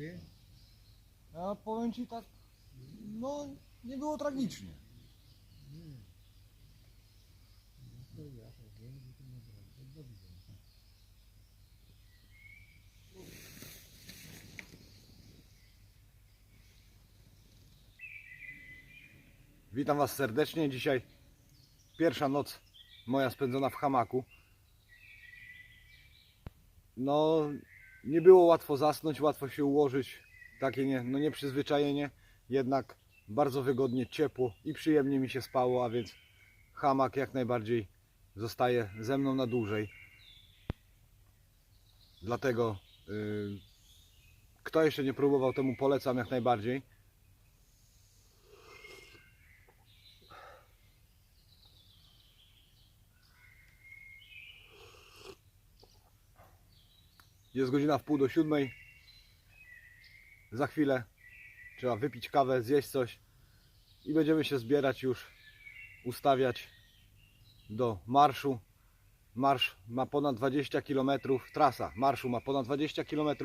Dziękuję. Ja powiem ci tak, no nie było tragicznie. Witam Was serdecznie. Dzisiaj pierwsza noc moja spędzona w hamaku. No, nie było łatwo zasnąć, łatwo się ułożyć. Takie nie, no nieprzyzwyczajenie, jednak bardzo wygodnie, ciepło i przyjemnie mi się spało, a więc hamak jak najbardziej zostaje ze mną na dłużej. Dlatego yy, kto jeszcze nie próbował, temu polecam jak najbardziej. Jest godzina w pół do siódmej. Za chwilę trzeba wypić kawę, zjeść coś i będziemy się zbierać już, ustawiać do marszu. Marsz ma ponad 20 km, trasa marszu ma ponad 20 km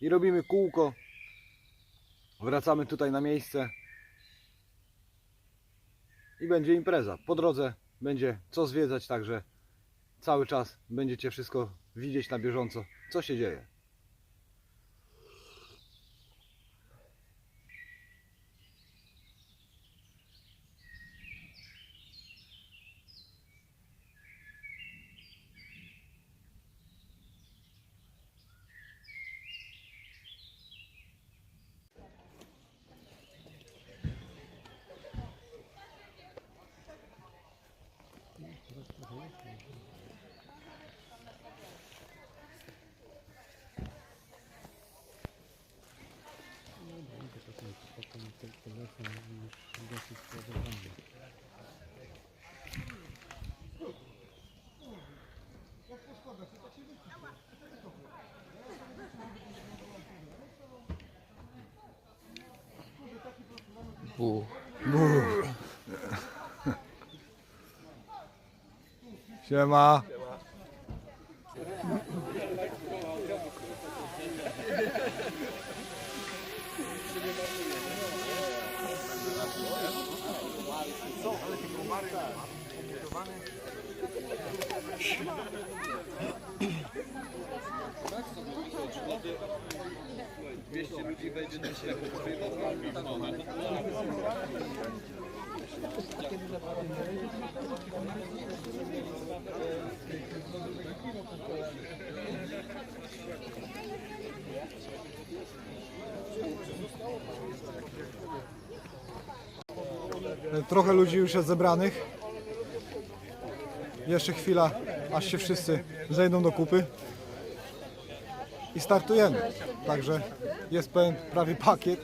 i robimy kółko. Wracamy tutaj na miejsce i będzie impreza. Po drodze będzie co zwiedzać, także cały czas będziecie wszystko widzieć na bieżąco, co się dzieje. 不。不。是学吗 Trochę ludzi już jest zebranych. Jeszcze chwila, aż się wszyscy zejdą do kupy. I startujemy. Także jest pełen prawie pakiet.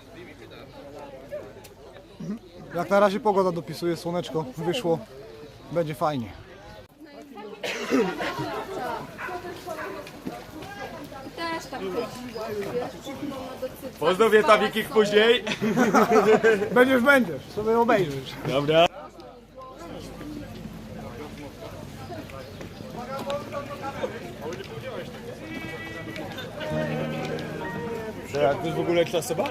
Jak na razie pogoda dopisuje, słoneczko wyszło. Będzie fajnie. Też tak chodziła, wiesz. Pozdrowię później. Będziesz, będziesz, sobie obejrzysz. Dobra. To jest w ogóle klasowa?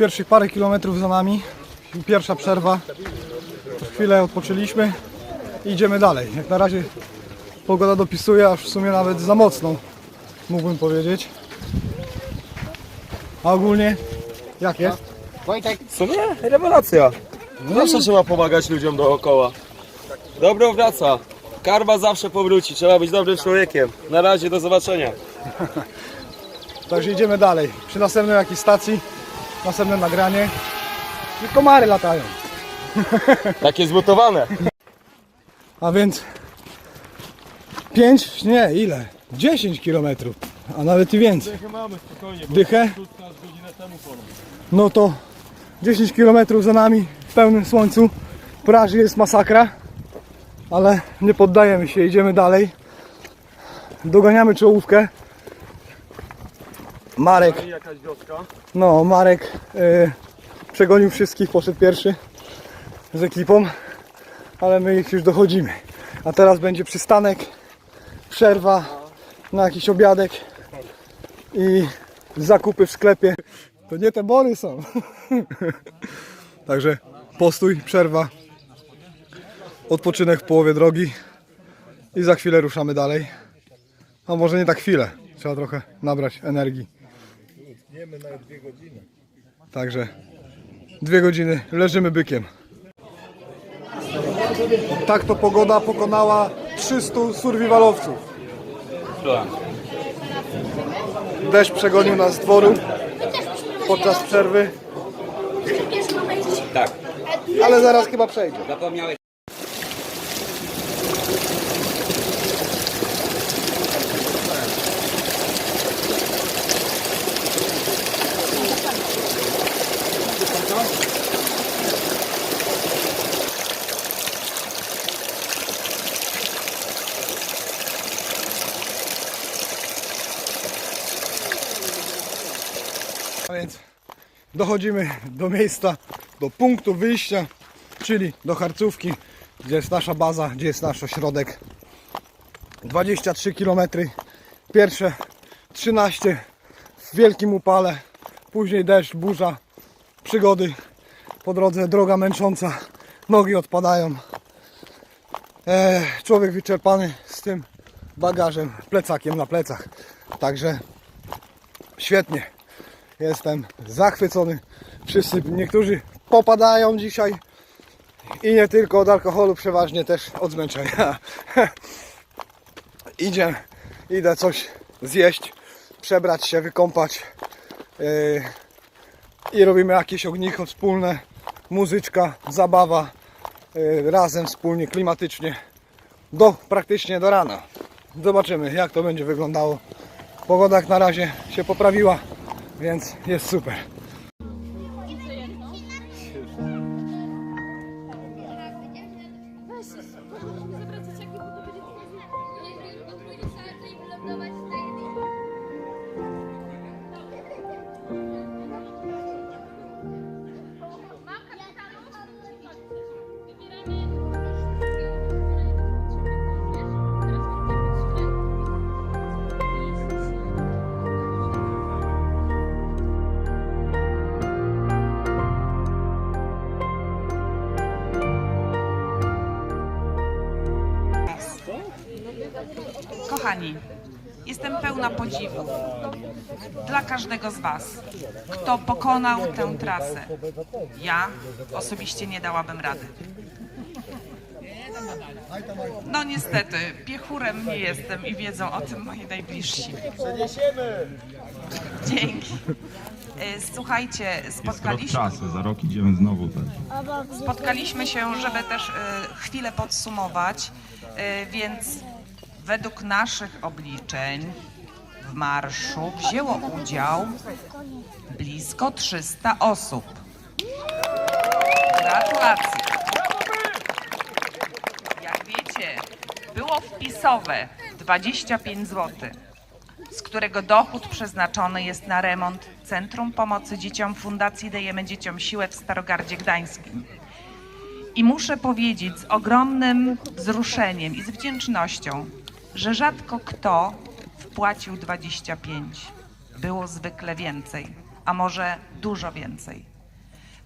Pierwszych parę kilometrów za nami. Pierwsza przerwa. Chwilę odpoczęliśmy i idziemy dalej. Jak na razie pogoda dopisuje, aż w sumie nawet za mocną, mógłbym powiedzieć. A ogólnie jak jest? Co nie? Rewelacja. Zawsze trzeba pomagać ludziom dookoła. Dobro wraca. Karma zawsze powróci. Trzeba być dobrym człowiekiem. Na razie, do zobaczenia. Także idziemy dalej. Przy następnej jakiejś stacji, następne nagranie. I komary latają. Takie zmutowane. A więc 5, nie, ile? 10 kilometrów, a nawet i więcej. mamy spokojnie, Dychę? godzinę temu No to 10 km za nami w pełnym słońcu. Praży jest masakra, ale nie poddajemy się, idziemy dalej. Doganiamy czołówkę. Marek, Jakaś wioska. no Marek y, przegonił wszystkich, poszedł pierwszy z ekipą, ale my ich już dochodzimy. A teraz będzie przystanek, przerwa na jakiś obiadek i zakupy w sklepie. To nie te bory są. Także postój, przerwa, odpoczynek w połowie drogi i za chwilę ruszamy dalej. A może nie tak chwilę, trzeba trochę nabrać energii. Także dwie godziny leżymy bykiem. Tak to pogoda pokonała 300 survivalowców. Deszcz przegonił nas z dworu podczas przerwy. Tak. Ale zaraz chyba przejdzie. Zapomniałeś. A więc dochodzimy do miejsca, do punktu wyjścia, czyli do Harcówki, gdzie jest nasza baza, gdzie jest nasz ośrodek. 23 km, pierwsze 13 w wielkim upale, później deszcz, burza, przygody po drodze, droga męcząca, nogi odpadają. E, człowiek wyczerpany z tym bagażem, plecakiem na plecach. Także świetnie. Jestem zachwycony. Wszyscy, niektórzy popadają dzisiaj i nie tylko od alkoholu, przeważnie też od zmęczenia. Idzie, idę coś zjeść, przebrać się, wykąpać yy, i robimy jakieś ognicho wspólne, muzyczka, zabawa, yy, razem wspólnie, klimatycznie, do praktycznie do rana. Zobaczymy jak to będzie wyglądało. Pogoda jak na razie się poprawiła, więc jest super. Podziwu dla każdego z Was, kto pokonał tę trasę. Ja osobiście nie dałabym rady. No niestety, piechurem nie jestem i wiedzą o tym moi najbliżsi. Dzięki. E, Słuchajcie, spotkaliśmy, za rok idziemy znowu spotkaliśmy się, żeby też e, chwilę podsumować, e, więc według naszych obliczeń w marszu wzięło udział blisko 300 osób. Gratulacje. Jak wiecie, było wpisowe 25 zł, z którego dochód przeznaczony jest na remont Centrum Pomocy Dzieciom Fundacji Dajemy Dzieciom Siłę w Starogardzie Gdańskim. I muszę powiedzieć z ogromnym wzruszeniem i z wdzięcznością, że rzadko kto wpłacił 25. Było zwykle więcej, a może dużo więcej.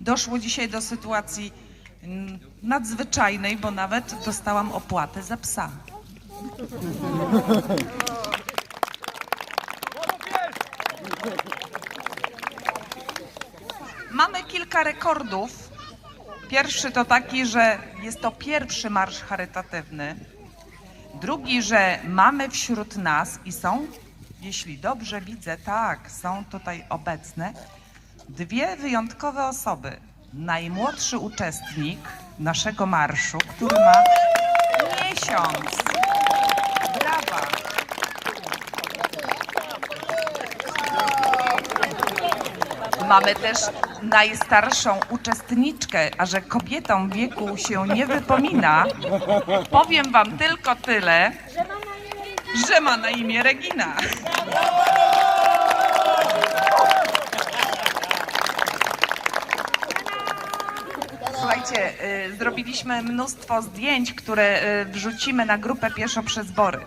Doszło dzisiaj do sytuacji mm, nadzwyczajnej, bo nawet dostałam opłatę za psa. Mamy kilka rekordów. Pierwszy to taki, że jest to pierwszy marsz charytatywny. Drugi, że mamy wśród nas i są, jeśli dobrze widzę, tak, są tutaj obecne dwie wyjątkowe osoby. Najmłodszy uczestnik naszego marszu, który ma miesiąc. Brawa. Mamy też najstarszą uczestniczkę, a że kobietom wieku się nie wypomina, powiem wam tylko tyle, że ma na imię Regina. Słuchajcie, y, zrobiliśmy mnóstwo zdjęć, które y, wrzucimy na grupę Pieszo przez Bory.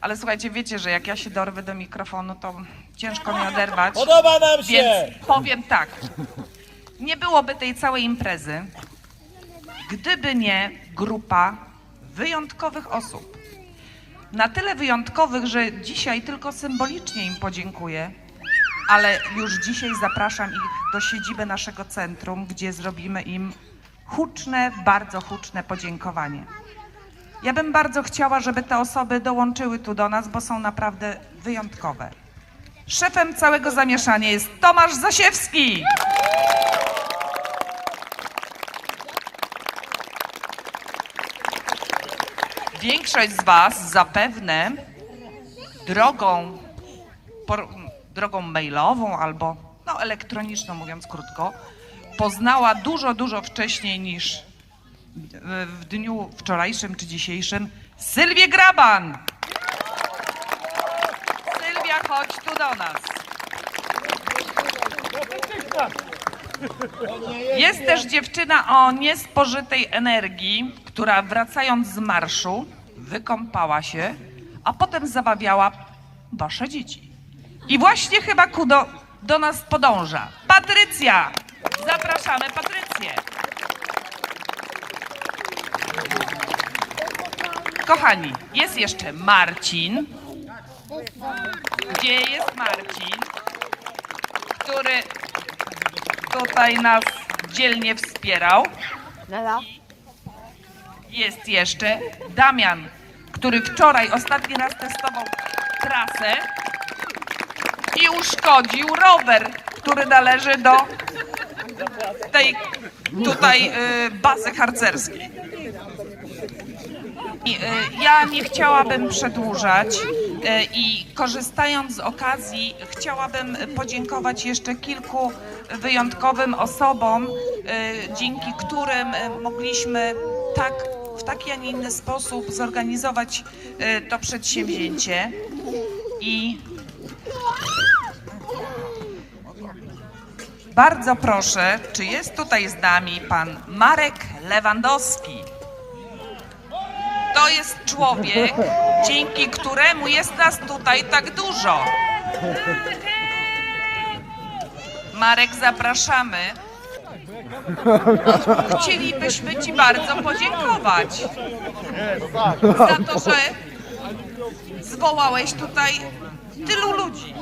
Ale słuchajcie, wiecie, że jak ja się dorwę do mikrofonu, to ciężko mnie oderwać. Podoba nam się! Więc powiem tak. Nie byłoby tej całej imprezy, gdyby nie grupa wyjątkowych osób. Na tyle wyjątkowych, że dzisiaj tylko symbolicznie im podziękuję, ale już dzisiaj zapraszam ich do siedziby naszego centrum, gdzie zrobimy im huczne, bardzo huczne podziękowanie. Ja bym bardzo chciała, żeby te osoby dołączyły tu do nas, bo są naprawdę wyjątkowe. Szefem całego zamieszania jest Tomasz Zasiewski. Większość z Was zapewne drogą, por, drogą mailową albo no, elektroniczną, mówiąc krótko, poznała dużo, dużo wcześniej niż w, dniu wczorajszym czy dzisiejszym Sylwię Graban. Chodź tu do nas. Jest też dziewczyna o niespożytej energii, która wracając z marszu wykąpała się, a potem zabawiała wasze dzieci. I właśnie chyba ku do, do nas podąża. Patrycja! Zapraszamy Patrycję. Kochani, jest jeszcze Marcin. Marcin? Który tutaj nas dzielnie wspierał. Jest jeszcze Damian, który wczoraj ostatni raz testował trasę i uszkodził rower, który należy do tej tutaj y, bazy harcerskiej. I, y, Ja nie chciałabym przedłużać i korzystając z okazji chciałabym podziękować jeszcze kilku wyjątkowym osobom, y, dzięki którym mogliśmy tak w taki, a nie inny sposób zorganizować y, to przedsięwzięcie. I bardzo proszę, czy jest tutaj z nami pan Marek Lewandowski? To jest człowiek, dzięki któremu jest nas tutaj tak dużo. Marek, zapraszamy. Chcielibyśmy Ci bardzo podziękować za to, że zwołałeś tutaj tylu ludzi.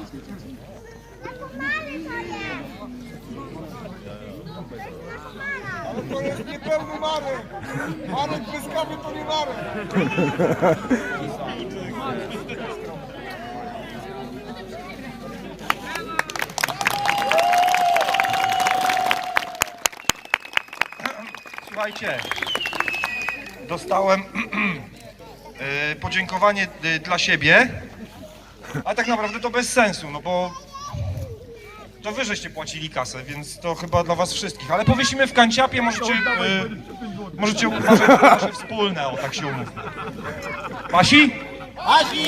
To jest niepełny Marek! Marek bez kawy to nie Marek! Słuchajcie, dostałem e, podziękowanie e, dla siebie, ale tak naprawdę to bez sensu, no bo to wy żeście płacili kasę, więc to chyba dla was wszystkich. Ale powiesimy w kanciapie, możecie, e, możecie uważać na nasze wspólne, o tak się umówmy. বাসি বাসি